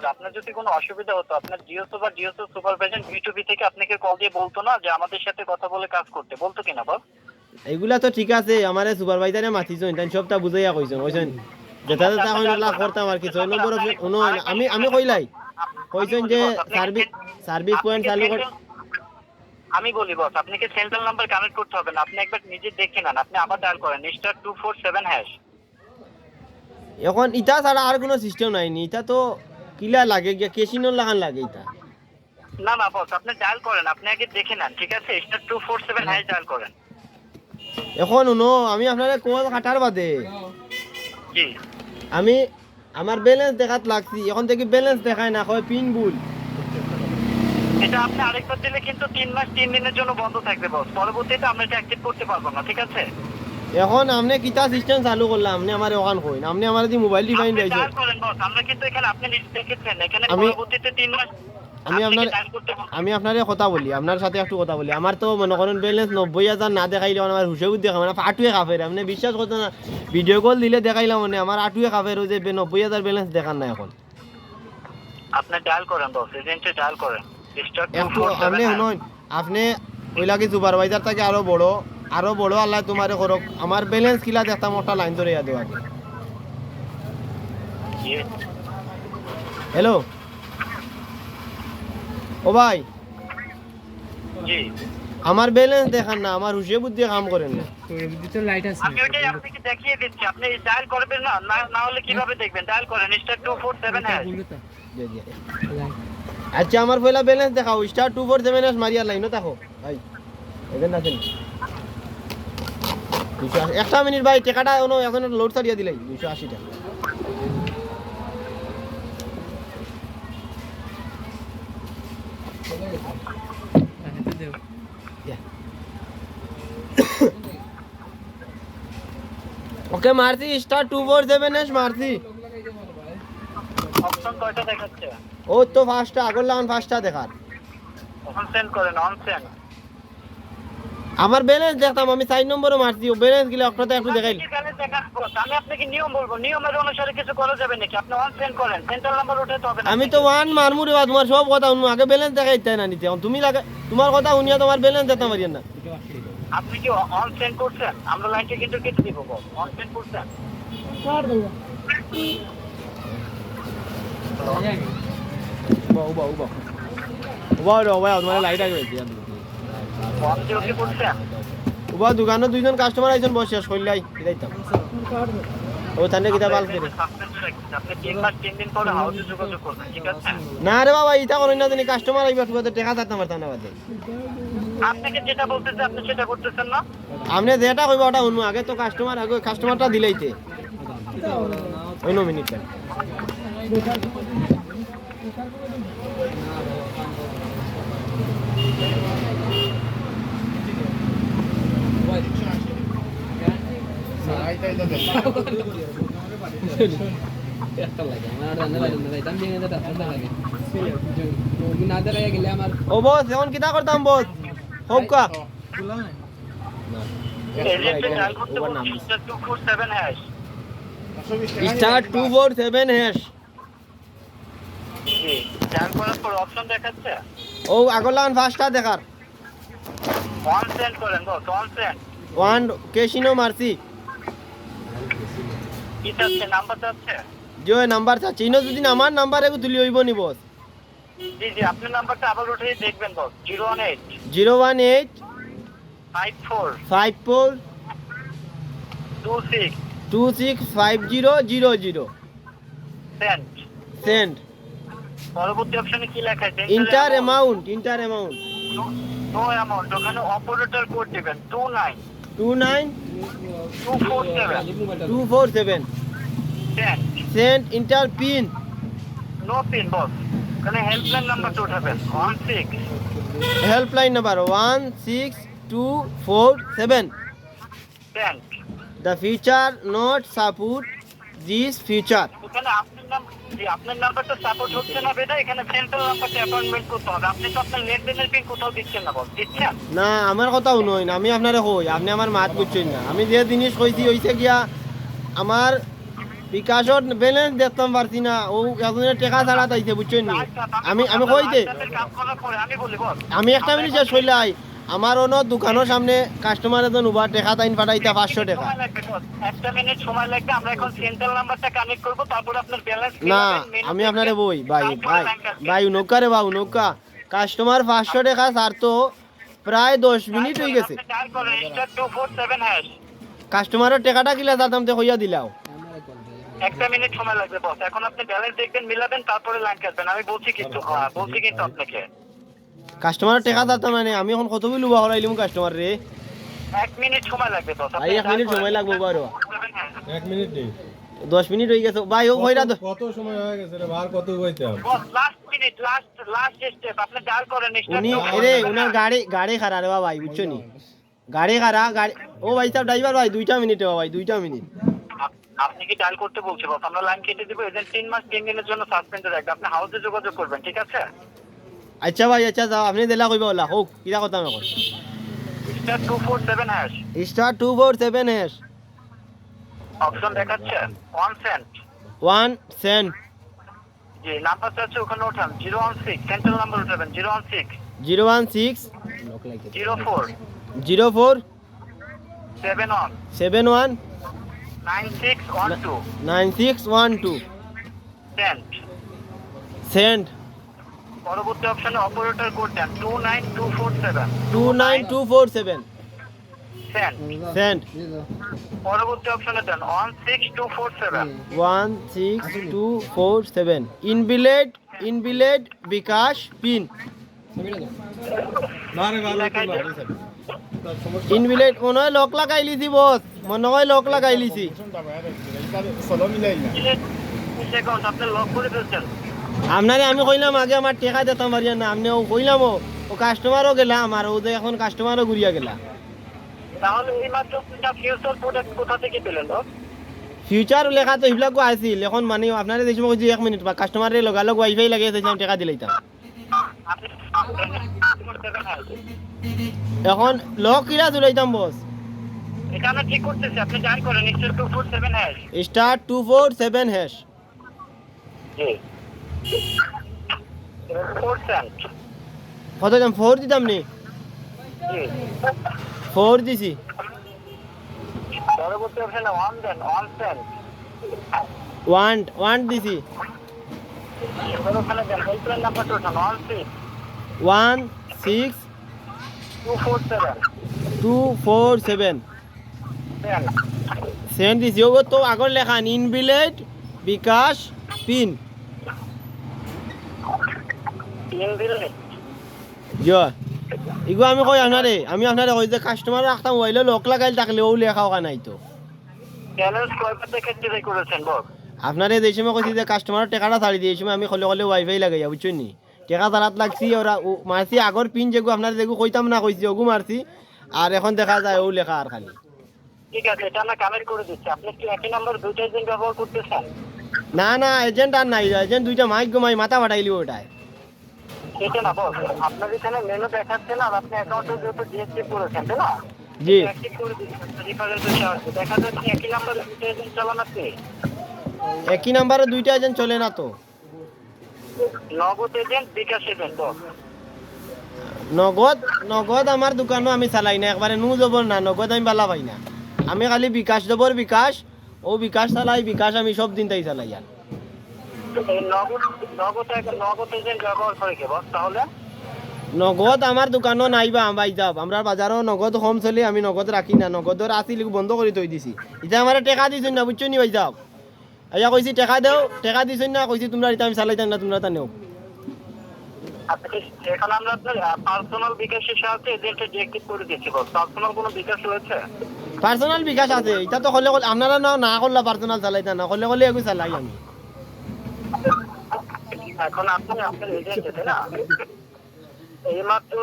করলে আপনার যদি কোনো অসুবিধা হতো আপনার ডিওসো বা ডিওসো সুপারভাইজার বিটুবি থেকে আপনাকে কল দিয়ে বলতো না যে আমাদের সাথে কথা বলে কাজ করতে। বলতো কিনা বল? এগুলা তো ঠিক আছে আমার সুপারভাইজারে মাতিছেন তাই সবটা বুঝাইয়া কইছেন কইছেন যেটা যেটা কইন লাভ করতাম আর কি ছয় নম্বর কোনো আমি আমি কইলাই কইছেন যে সার্ভিস সার্ভিস পয়েন্ট চালু কর আমি বলি বস আপনাকে সেন্ট্রাল নাম্বার কানেক্ট করতে হবে না আপনি একবার নিজে দেখে নেন আপনি আবার ডায়াল করেন star two four seven hash এখন ইটা ছাড়া আর কোনো সিস্টেম নাই নি ইটা তো কিলা লাগে গিয়া কেসিনোর লাগান লাগে না না বস আপনি ডায়াল করেন আপনি আগে দেখে নেন ঠিক আছে? Star two four seven hash dial করেন। এখন শুনো আমি আপনার কোয়াল কাটার বাদে? জি। আমি আমার ব্যালেন্স দেখাত লাগছি এখন থেকে ব্যালেন্স দেখায় না কয় পিন ভুল। এটা আপনি আরেকবার দিলে কিন্তু তিন মাস তিন দিনের জন্য বন্ধ থাকবে বস পরবর্তীতে আমরা এটা অ্যাক্টিভ করতে পারব না ঠিক আছে? এখন আপনি কিতা সিস্টেম চালু করলাম আপনি আমার ওখান কইন আপনি আমার যদি মোবাইল ডিভাইন নিজে আমি- আমি আপনার-। আমি আপনার কথা বলি আপনার সাথে একটু কথা বলি। আমার তো মনে করেন ব্যালেন্স নব্বই হাজার না দেখাইলে আমার হুসে দেখা মানে আটুয়ে খাফের আপনি বিশ্বাস করতে না ভিডিও কল দিলে দেখাইলাম মানে আমার আটুয়ে খাফের ওই যে নব্বই হাজার ব্যালেন্স দেখান না এখন। আপনি ডায়াল করেন বস এজেন্টে ডায়াল করেন। আপনি শুনুন আপনি ওই লাগে সুপারভাইজার থেকে আরও বড়। আরও বড় আল্লাহ তোমারে করক। আমার ব্যালেন্স কিলা দেখতাম একটা লাইন ধরে দেওয়া আগে। হ্যালো ও ভাই? আমার ব্যালেন্স দেখান না আমার হুসে বুদ্ধি কাম করেন না। আমি ওইটাই আপনাকে দেখিয়ে দিচ্ছি। আপনি ডায়াল করবেন না না না হলে কীভাবে দেখবেন? ডায়াল করেন star two four seven hash জি, জি। আচ্ছা আমার পয়লা ব্যালেন্স দেখাও। স্টার টু ফোর সেভেন এস মারিয়ার লাইনও দেখো। ভাই এখানে আছেন দুশো আশি। একটা মিনিট ভাই টাকাটা ono এখন লোড ছাড়িয়ে দিলাই দুশো আশি টাকা। ওকে মারছি star two four seven S মারছি। ও তো ফার্স্টটা আগর লাগান ফার্স্টটা দেখার। অন সেন্ড করেন অন সেন্ড আমার ব্যালেন্স দেখতাম আমি সাইড নম্বরও মারছি ও ব্যালেন্স গিলে একটা একটু দেখাইল। আমি আপনাকে নিয়ম বলব নিয়মের অনুসারে কিছু করা যাবে নাকি? আপনি অন সেন্ড করেন সেন্ট্রাল নাম্বার উঠাতে হবে আমি তো ওয়ান মারমু রে বা তোমার সব কথা শুনব আগে ব্যালেন্স দেখাই তাই না নিতে। তুমি লাগে তোমার কথা শুনিয়া তোমার ব্যালেন্স দিতে পারি না। আপনি কি অন সেন্ড করছেন? আমরা লাইনটা কিন্তু কেটে দিব অন সেন্ড করছেন? উবা উবা উবা। উবা রে উবা তোমার লাইট আগে দিয়ে ওকে উবা দোকানে দুইজন কাস্টমার আইছেন বসে করলাই দিতাম ও তানে কিতা বাল করে? না রে বাবা, ইটা করেন না জানি কাস্টমার আইবা তোমাদের টাকা থাকতে না বাদে আপনাকে যেটা বলতেছে আপনি সেটা করতেছেন না আপনি যেটা কইবা, ওটা আগে তো কাস্টমার আগে কাস্টমারটা দিলাইতে মিনিট ও বস এখন কিতা করতাম বস? হোক কা। Star two four seven hash ও আগর লাগান ফার্স্টটা দেখার। অন সেন্ড করেন বস অন সেন্ড ওয়ান কেসিনো মারছি? কি চাচ্ছে নাম্বার চাচ্ছে যে নাম্বার চাচ্ছি। ইনো যদি আমার নাম্বার এগু তুলি হইব নি বস। জি জি আপনার নাম্বারটা আবার উঠে দেখবেন boss. Zero one eight. Zero one eight five four. Five four two six. Two six five zero zero zero. Send. পরবর্তী অপশনে কি লেখা আছে? Enter amount. Enter amount. No amount ওখানে অপারেটর কোড দিবেন two nine. Two nine two four seven two four seven send send enter pin no pin boss ওখানে helpline নাম্বারটা উঠাবেন one six helpline number one six two four seven send the feature not support this feature ওখানে আপনার নাম জি আপনার নাম্বারটা support হচ্ছে না বেটা এখানে সেন্ট্রাল নাম্বারটা অ্যাপয়েন্টমেন্ট করতে হবে। আপনি তো আপনার লেনদেনের পিন কোথাও দিচ্ছেন না বস দিচ্ছেন? না আমার কথা শুনুন আমি আপনারে কই আপনি আমার মাত বুঝছেন না। আমি যে জিনিস কইছি হইছে গিয়া আমার বিকাশত ব্যালেন্স দেখতাম পারছি না ও একজনের টাকা ছাড়া তাইছে বুঝছেন নি। আমি আমি কইতে আমি একটা মিনিট শেষ হইলাই আমার অন্য দোকানের সামনে কাস্টমার এজন উবার টাকা তাইন পাঠাইতা পাঁচশো টাকা। একটা মিনিট সময় লাগবে আমরা এখন সেন্ট্রাল নাম্বারটা কানেক্ট করব তারপর আপনার ব্যালেন্স না আমি আপনারে বই ভাই ভাই ভাই নৌকা রে বাবু নৌকা। কাস্টমার পাঁচশো টাকা ছাড় তো প্রায় দশ মিনিট হয়ে গেছে। কাস্টমারের টাকাটা কিলা দাম তে হইয়া দিলাও। একটা মিনিট সময় লাগবে বস এখন আপনি ব্যালেন্স দেখবেন মিলাবেন তারপরে লাইন কাটবেন। আমি বলছি কিন্তু বলছি কিন্তু আপনাকে। কাস্টমারের টাকা দাম মানে আমি এখন কত বিল উবা হরাইলাম কাস্টমার রে এক মিনিট সময় লাগবে বস ভাই এক মিনিট সময় লাগবো বারো এক মিনিট নেই দশ মিনিট হয়ে গেছে। ভাই ও কইরা তো কত সময় হয়ে গেছে রে বার কত হইতে হবে last minute last last step আপনি ডায়াল করেন উনি এরে উনার গাড়ি গাড়ি খারা রে ভাই বুঝছ নি? গাড়ি খারা গাড়ি ও ভাই সাহেব ড্রাইভার ভাই দুইটা মিনিট ভাই দুইটা মিনিট। আপনি কি ডায়াল করতে বলছি? বস আমরা লাইন কেটে দিব এজেন্ট তিন মাস তিন দিনের জন্য সাসপেন্ডে রাখবে। আপনি হাউসে যোগাযোগ করবেন ঠিক আছে? আচ্ছা ভাই আচ্ছা যাও। আপনি দিলা কইবা ওলা হোক কিরা কথা কই star two four seven hash option দেখাচ্ছে। ওয়ান সেন্ট ওয়ান সেন জি নাম্বারটা আছে ওখানে ওঠান zero one six central number উঠাবেন। Zero one six zero one six zero four zero four seven one seven one nine six one two nine six one two send send পরবর্তী অপশনে operator code দেন two nine two four seven two nine two four seven send পরবর্তী অপশনে দেন one six two four seven one six two four seven invalid invalid bKash pin invalid মনে হয় lock লাগাই লিছি বস মনে হয় lock লাগাই লিছি লক করে আপনারে আমি কইলাম আগে আমার টেকা দিতাম পারিয়া না আপনি ও কইলাম ও কাস্টমারও গেলা আমার ও যে এখন কাস্টমারও ঘুরিয়া গেলা। তাহলে এই মাত্র ফিউচার প্রোডাক্ট কোথা থেকে পেলেন বস ফিউচার লেখা তো সেইবিলাকো আছিল। এখন মানে আপনারে দেখিব কইছি এক মিনিট বা কাস্টমারে লগালগ ওয়াইফাই লাগে চাইছিলাম টাকা দিলাইতাম এখন লক কিরা চলাইতাম বস আমরা ঠিক করতেছি? আপনি জান করেন star two four seven hash star two four seven hash জি। কত দাম? ফোর দিতাম নি? ফোর দিছি। পরবর্তী অপশনে ওয়ান দেন ওয়ান সেন্ট ওয়ান ওয়ান দিছি। এবার ওখানে দেন হেল্পলাইন নাম্বারটা ওঠান one six two four seven seven দিছি। ওগো তো আগর লেখা ইনবিলেড বিকাশ পিন ইগো আমি কই আপনারে আমি আপনারে কই যে কাস্টমার রাখতাম মোবাইলে লক লাগাইল থাকলে ও লেখা ওখা নাই তো আপনারে যে সময় কইছি যে কাস্টমার টাকাটা ছাড়ি দিয়ে। সময় আমি কলে কলে ওয়াইফাই লাগাইয়া বুঝছেন নি? টাকা তারাত লাগছি ওরা মারছি আগর পিন যেগু আপনার যেগু কইতাম না কইছি ওগু মারছি আর এখন দেখা যায় ও লেখা আর খালি। ঠিক আছে এটা আমরা করে দিচ্ছি আপনি কি একই নাম্বার দুইটা এজেন্ট ব্যবহার করতেছেন না না এজেন্ট আর নাই এজেন্ট দুইটা মাইক মাই মাথা ফাটাইলি ওটাই সেটা না বস আপনার এখানে মেনু দেখাচ্ছে না আর আপনি অ্যাকাউন্টে যেহেতু ডিএসটি করেছেন তাই না? জি। দেখা যাচ্ছে একই নাম্বারে দুটো এজেন্ট চালান আপনি একই নাম্বারে দুইটা এজেন্ট চলে না তো? নগদ এজেন্ট বিকাশ এজেন্ট বস। নগদ নগদ আমার দোকানও আমি চালাই না একবারে নু যাব না নগদ আমি বালা পাই না। আমি খালি বিকাশ জবর বিকাশ ও বিকাশ চালাই বিকাশ আমি সব দিন তাই চালাই আর নগদ আমার দোকানও নাইবা যাব আমরা বাজারও নগদ কম চলে আমি নগদ রাখি না নগদর আছিল বন্ধ করে থৈ দিছি। এতিয়া আমার টাকা দিছেন না বুঝছ নি ভাই যাব আইয়া কইছি টাকা দেও টাকা দিছেন না কইছি তোমরা এটা আমি চালাইতাম না তোমরা তা নেও এখন আমরা পার্সোনাল বিকাশের সাহায্যে এজেন্টে ডিএক্টিভ করে দিচ্ছি পার্সোনাল কোনো বিকাশ রয়েছে পার্সোনাল বিকাশ আছে এটা তো হলে আপনারা না না করলা পার্সোনাল চালাইতা না হলে হলে এগুলো চালাই আমি। এখন আপনি আপনার এজেন্ট না? এইমাত্র